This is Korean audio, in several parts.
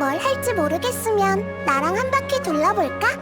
뭘 할지 모르겠으면 나랑 한 바퀴 둘러볼까?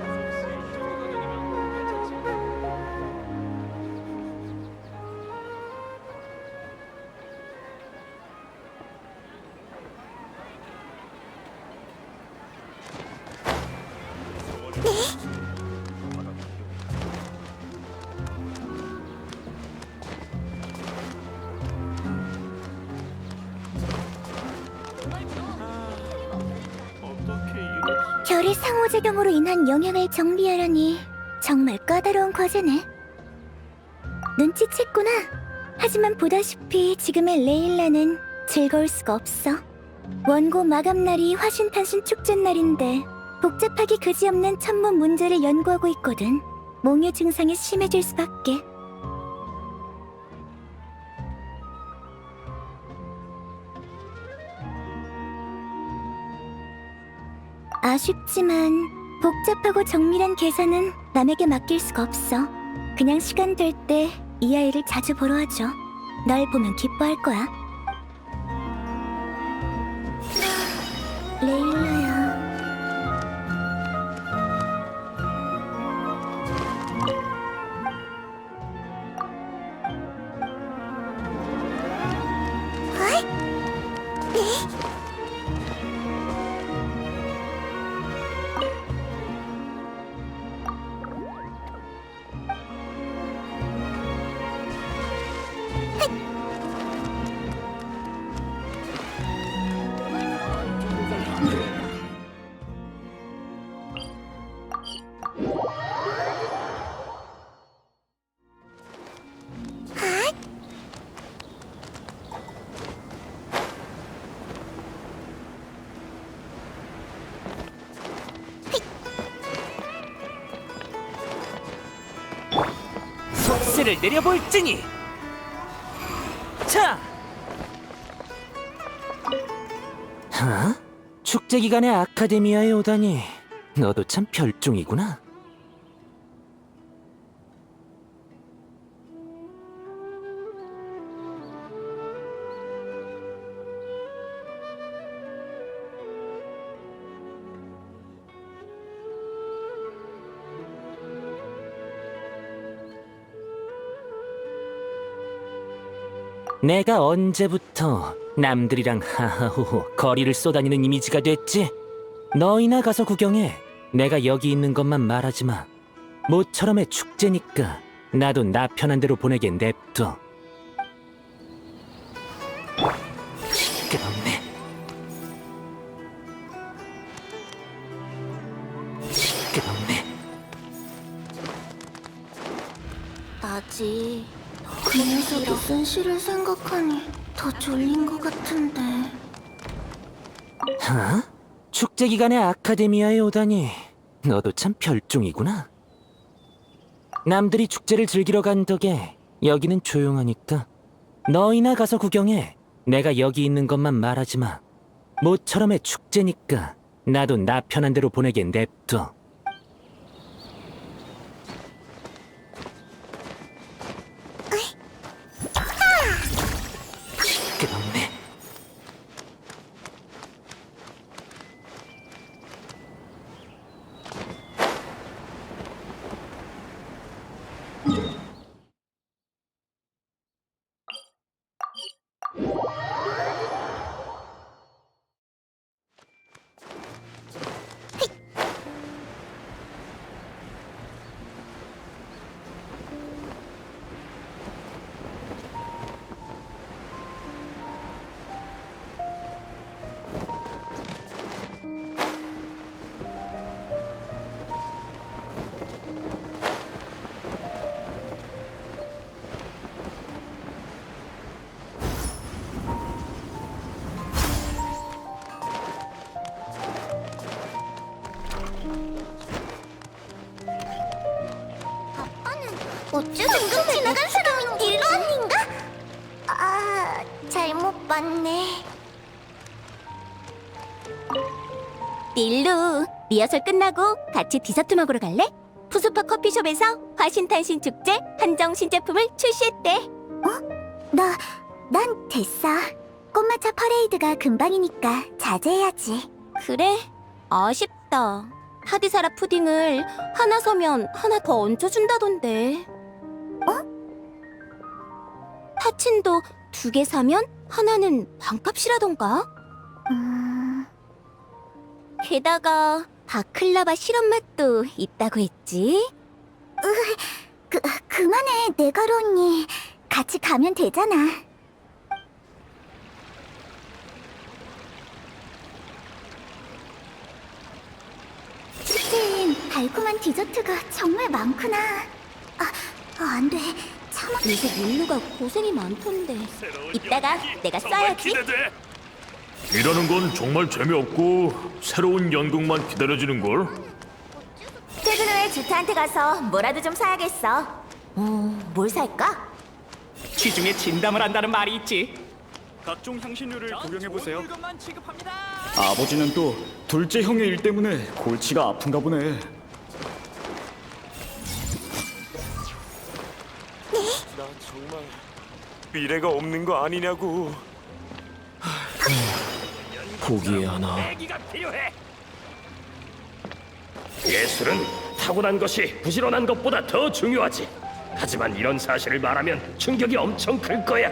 별의 상호작용으로 인한 영향을 정리하려니 정말 까다로운 과제네. 눈치챘구나. 하지만 보다시피 지금의 레일라는 즐거울 수가 없어. 원고 마감 날이 화신탄신 축제 날인데 복잡하기 그지없는 천문 문제를 연구하고 있거든. 몽유 증상이 심해질 수밖에. 아쉽지만 복잡하고 정밀한 계산은 남에게 맡길 수가 없어. 그냥 시간 될 때 이 아이를 자주 보러 와줘. 날 보면 기뻐할 거야. 속세를 내려볼지니 자! 하? 축제 기간에 아카데미아에 오다니 너도 참 별종이구나 내가 언제부터 남들이랑 하하호호 거리를 쏘다니는 이미지가 됐지? 너희나 가서 구경해. 내가 여기 있는 것만 말하지 마. 모처럼의 축제니까 나도 나 편한 대로 보내게 냅둬. 시끄럽네. 시끄럽네. 나지. 그 녀석이 쓴 시를 생각하니 더 졸린 것 같은데. 하? 축제 기간에 아카데미아에 오다니 너도 참 별종이구나. 남들이 축제를 즐기러 간 덕에 여기는 조용하니까 너희나 가서 구경해. 내가 여기 있는 것만 말하지 마. 모처럼의 축제니까 나도 나 편한 대로 보내게 냅둬. 어째서 방금 지나간 사람이 딜러 언니인가? 아, 잘못 봤네. 닐루, 리허설 끝나고 같이 디저트 먹으러 갈래? 푸스파 커피숍에서 화신탄신 축제 한정 신제품을 출시했대. 나, 난 됐어. 꽃마차 퍼레이드가 금방이니까 자제해야지. 그래? 아쉽다. 하디사라 푸딩을 하나 서면 하나 더 얹어준다던데. 타친도 두 개 사면 하나는 반값이라던가? 음, 게다가 바클라바 실험 맛도 있다고 했지? 그, 그만해, 네가로 언니. 같이 가면 되잖아. 축제엔 달콤한 디저트가 정말 많구나. 아, 아, 안 돼. 요새 밀루가 고생이 많던데. 이따가 내가 써야지. 일하는 건 정말 재미없고 새로운 연극만 기다려지는 걸. 퇴근 후에 주타한테 가서 뭐라도 좀 사야겠어. 음, 뭘 살까? 시중에 진담을 한다는 말이 있지. 각종 향신료를 구경해 보세요. 아버지는 또 둘째 형의 일 때문에 골치가 아픈가 보네. 미래가 없는 거 아니냐고. 포기해야 하나. 예술은 타고난 것이 부지런한 것보다 더 중요하지. 하지만 이런 사실을 말하면 충격이 엄청 클 거야.